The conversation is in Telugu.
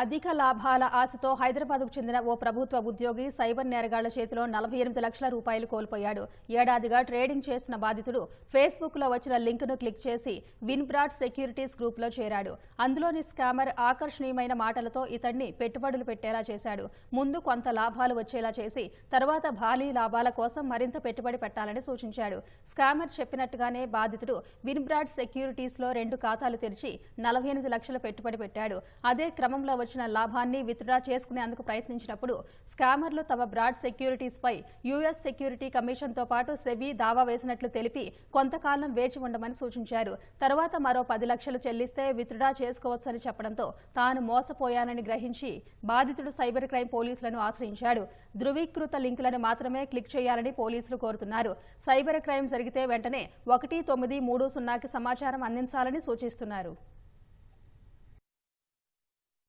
అధిక లాభాల ఆశతో హైదరాబాద్కు చెందిన ఓ ప్రభుత్వ ఉద్యోగి సైబర్ నేరగాళ్ళ చేతిలో నలభై ఎనిమిది లక్షల రూపాయలు కోల్పోయాడు. ఏడాదిగా ట్రేడింగ్ చేస్తున్న బాధితుడు ఫేస్బుక్లో వచ్చిన లింక్ను క్లిక్ చేసి విన్బ్రాడ్ సెక్యూరిటీస్ గ్రూప్లో చేరాడు. అందులోని స్కామర్ ఆకర్షణీయమైన మాటలతో ఇతడిని పెట్టుబడులు పెట్టేలా చేశాడు. ముందు కొంత లాభాలు వచ్చేలా చేసి తర్వాత భారీ లాభాల కోసం మరింత పెట్టుబడి పెట్టాలని సూచించాడు. స్కామర్ చెప్పినట్టుగానే బాధితుడు విన్బ్రాడ్ సెక్యూరిటీస్లో రెండు ఖాతాలు తెరిచి నలభై ఎనిమిది లక్షల పెట్టుబడి పెట్టాడు. అదే క్రమంలో వచ్చిన లాభాన్ని విత్డ్రా చేసుకునేందుకు ప్రయత్నించినప్పుడు స్కామర్లు తమ బ్రాడ్ సెక్యూరిటీస్ పై సెక్యూరిటీ కమిషన్తో పాటు సెబీ దావా వేసినట్లు తెలిపి కొంతకాలం వేచి ఉండమని సూచించారు. తర్వాత మరో పది లక్షలు చెల్లిస్తే విత్డ్రా చేసుకోవచ్చని చెప్పడంతో తాను మోసపోయానని గ్రహించి బాధితుడు సైబర్ క్రైమ్ పోలీసులను ఆశ్రయించాడు. ధృవీకృత లింకులను మాత్రమే క్లిక్ చేయాలని పోలీసులు కోరుతున్నారు. సైబర్ క్రైమ్ జరిగితే వెంటనే ఒకటి తొమ్మిది మూడు సున్నాకి సమాచారం అందించాలని సూచిస్తున్నారు.